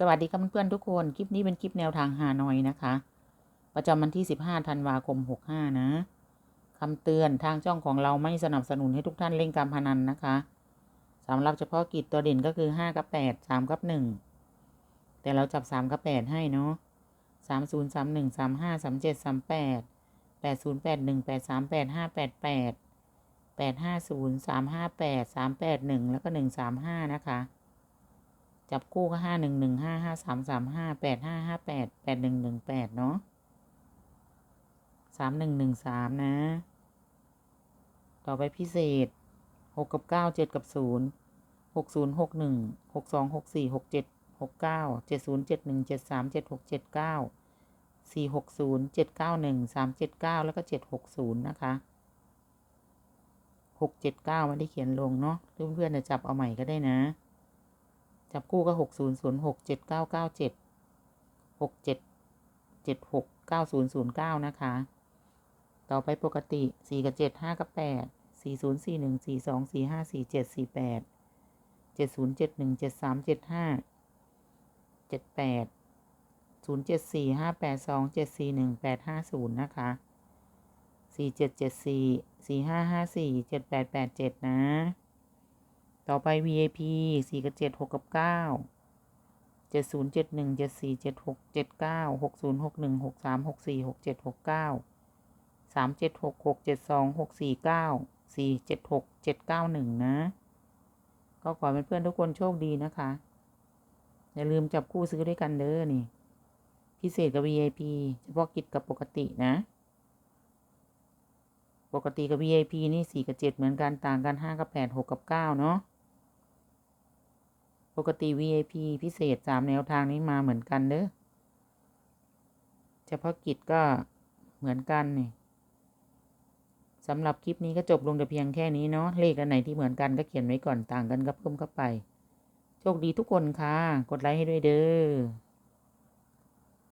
สวัสดีครับเพื่อนๆทุกคน คลิปนี้เป็นคลิปแนวทางฮานอยนะคะ ประจำวันที่ 15 ธันวาคม 65 นะคำเตือนทางช่องของเราไม่สนับสนุนให้ทุกท่านเล่นการพนันนะคะสำหรับเฉพาะกิจตัวเด่นก็คือ 5 กับ 8 3 กับ 1 แต่เราจับ 3 กับ 8 ให้เนาะ30 31 35 37 38 80 81 83 85 88 850 358 381 แล้วก็ 135 นะคะ จับคู่ก็ห้าหนึ่งหนึ่งห้าห้าสามสามห้าแปดห้าห้าแปดแปดหนึ่งหนึ่งแปดเนาะสามหนึ่งหนึ่งสามนะ ต่อไปพิเศษหกกับเก้าเจ็ดกับศูนย์หกศูนย์หกหนึ่งหกสองหกสี่หกเจ็ดหกเก้าเจ็ดศูนย์เจ็ดหนึ่งเจ็ดสามเจ็ดหกเจ็ดเก้าสี่หกศูนย์เจ็ดเก้าหนึ่งสามเจ็ดเก้าแล้วก็เจ็ดหกศูนย์นะคะหกเจ็ดเก้าไม่ได้เขียนลงเนาะเพื่อนๆจะจับเอาใหม่ก็ได้นะ จับคู่ก็หกศูนย์ศูนย์หกเจ็ดเก้าเก้าเจ็ดหกเจ็ดเจ็ดหกเก้าศูนย์ศูนย์เก้านะคะ ต่อไปปกติสี่กับเจ็ดห้ากับแปดสี่ศูนย์สี่หนึ่งสี่สองสี่ห้าสี่เจ็ดสี่แปดเจ็ดศูนย์เจ็ดหนึ่งเจ็ดสามเจ็ดห้าเจ็ดแปดศูนย์เจ็ดสี่ห้าแปดสองเจ็ดสี่หนึ่งแปดห้าศูนย์นะคะสี่เจ็ดเจ็ดสี่สี่ห้าห้าสี่เจ็ดแปดแปดเจ็ดนะ ต่อไป VIP สี่กับเจ็ดหกกับเก้าเจ็ดศูนย์เจ็ดหนึ่งเจ็ดสี่เจ็ดหกเจ็ดเก้าหกศูนย์หกหนึ่งหกสามหกสี่หกเจ็ดหกเก้าสามเจ็ดหกหกเจ็ดสองหกสี่เก้าสี่เจ็ดหกเจ็ดเก้าหนึ่งนะ ก็ขอเป็นเพื่อนทุกคนโชคดีนะคะ อย่าลืมจับคู่ซื้อด้วยกันเด้อนี่ พิเศษกับ VIP เฉพาะกิจกับปกตินะ ปกติกับ VIP นี่สี่กับเจ็ดเหมือนกัน ต่างกันห้ากับแปดหกกับเก้าเนาะ ปกติ VIP พิเศษสามแนวทางนี้มาเหมือนกันเด้อเฉพาะกิจก็เหมือนกันนี่สำหรับคลิปนี้ก็จบลงแต่เพียงแค่นี้เนาะเลขอันไหนที่เหมือนกันก็เขียนไว้ก่อนต่างกันก็เพิ่มเข้าไป โชคดีทุกคนค่ะ กดไลค์ให้ด้วยเด้อ